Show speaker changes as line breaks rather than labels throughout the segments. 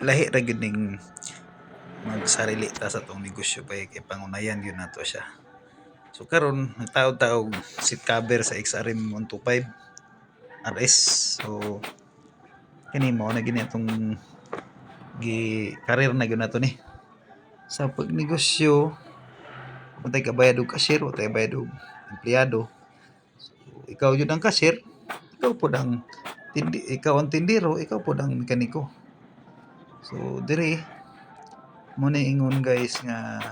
lahi ra gyud ning magsarili ta sa tong negosyo pa kay pangunayan gyud nato siya. So karon nagtaog-taog seat cover sa XRM 125 RS. So kini mo na gini atong gi karir na gyud nato ni. Sa pagnegosyo, kung tayo kabayad og cashier, tayo bayad og empleyado. So, ikaw yun ang cashier, ikaw po ang tindi, ikaw ang tindero, ikaw po ang mekaniko. So, dire, mo na ingon guys nga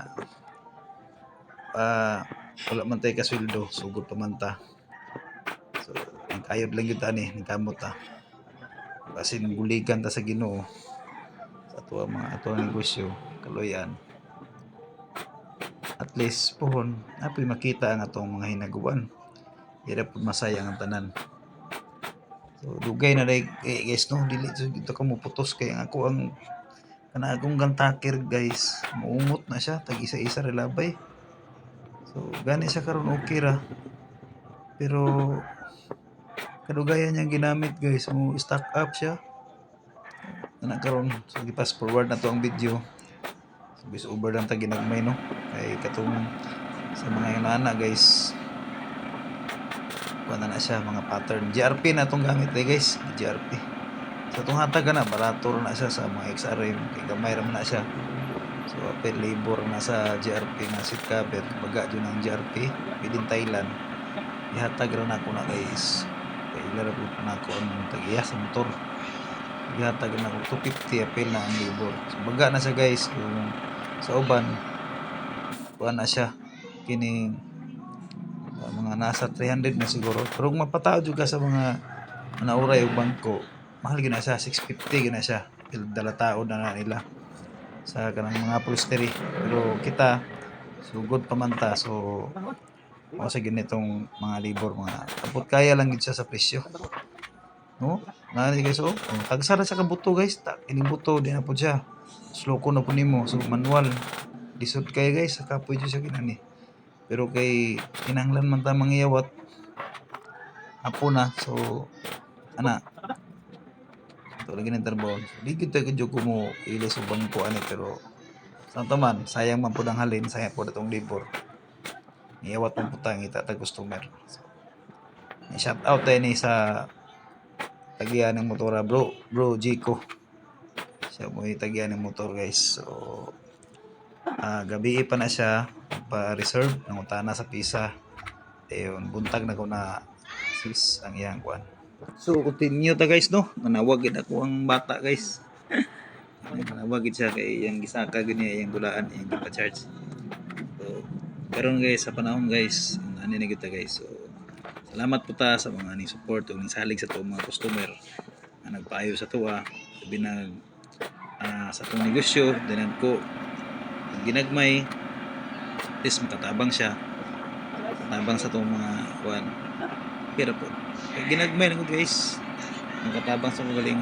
ah wala man tayo kasweldo, sugod pa man ta. So, nagkayod lang yun tani, nagkamot ta. Kasi guligan ta sa ginoo sa ato mga ato negosyo, kaloyan. At least pohon, apoy makita ang atong mga hinaguan. Dira po masayang ang tanan. So, dugay na dahil, eh, guys, no, dili so, dito ka mo putos kay ako ang kana akong gantakir guys. Muumot na siya. Tag isa-isa relabay so gani siya karon okay ra. Pero kadugayan niyang ginamit guys. Mo stock up siya. Na karon? So gipas forward na to ang video. So, over lang ta ginagmay no? Kay katong sa mga inana guys wala na siya mga pattern. GRP na tong gamit eh guys. GRP so itong hatag na barato na siya sa mga XRM kay gamay na siya. So apel labor na sa GRP nga seat cover. Baga dyan ang GRP within Thailand. Ihatag ra na ako na guys. Kay ilara po na ako ang tagiya sa motor. Ihatag na ako. 250 apel na ang labor. So baga na siya guys. Kung sa uban kuha na siya. Kining mga nasa 300 na siguro. Pero kung mapatao juga sa mga nauray o bangko mahal gina siya. 650 gina siya. Il- dala tao na na nila sa kanang mga upholstery pero kita sugod pa man ta. So o sa ganitong mga labor mga kapot kaya lang gid siya sa presyo. No? Na guys oh. Oh, tagsara sa kabuto guys ta ining buto di na po siya. Slow ko na po nimo. So manual. Lisod kaya guys sa kapoy siya kinani pero kay kinahanglan man ta mangyawat apo na. So ana. Ito lagi ng trabaho. Di kita kadyo ko mo ilis ubang ko ani pero sa taman sayang man po ang halin sayang po itong labor. Iyawat mo putang itatag customer. So, shout out tayo ni sa tagiyan ng motora. Bro bro Jico siya mo yung tagiyan ng motor guys. So ah gabi pa na siya pa reserve ng utana sa pisa ayun buntag na ko na sis ang iyang kwan. So continue ta guys no? Manawag gid ako ang bata guys. Manawag gid siya kay yang gisaka gid niya yang gulaan yang gipa-charge. So karon guys sa panahon guys ano ni kita guys. So salamat po ta sa mga ni support ug salig sa tuong mga customer na nagpaayo sa tuwa. Sabi na ah, sa itong negosyo dinag ko ginagmay at least makatabang siya. Matabang sa itong mga kuan pero po ginagmay na ko guys. Makatabang sa magaling.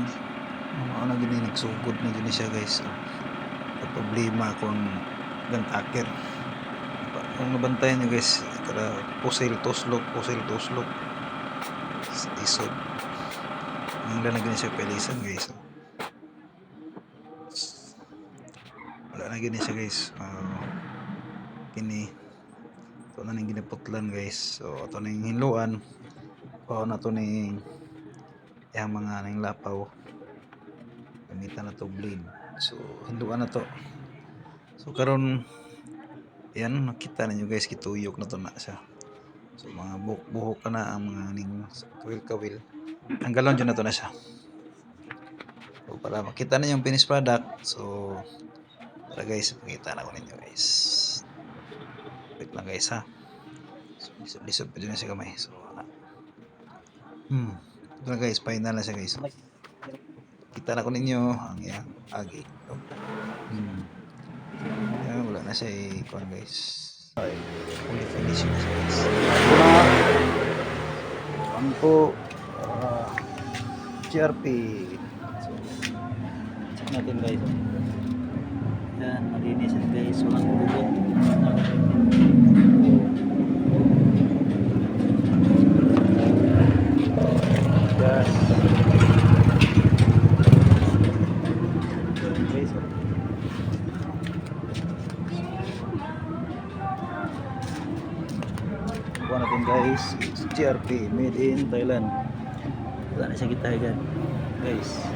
Ano na gini nagsugod na gini siya guys. Sa problema kung gantakir kung nabantayan nyo guys kada pusil tuslok pusil tuslok. Isod. Ang na gini siya pelisan guys. so, wala na gini siya guys. Uh, kini ito na nang ginaputlan guys. So ito na yung hinluan pao na to ni yung mga nang lapaw. Gamitan na to blade. So hinluan na to so karon yan nakita ninyo guys kituyok na to na siya. So mga buhok buhok na ang mga ning kawil kawil ang galon dyan na to na siya. So para makita na yung finished product so para guys, pakita na ko ninyo guys. Wait lang guys ha. So, lisod-lisod pa dyan siya kamay. So, na. Hmm. Ito na guys, final na siya guys. Kita na ko ninyo ang iyang agi. Hmm. Yan, wala na siya i-con guys. Ay, fully finishing na siya guys. Ano po, ah, GRP. So, check natin guys. Yan, kuha natin guys. GRP made in Thailand. Wala na siya kita guys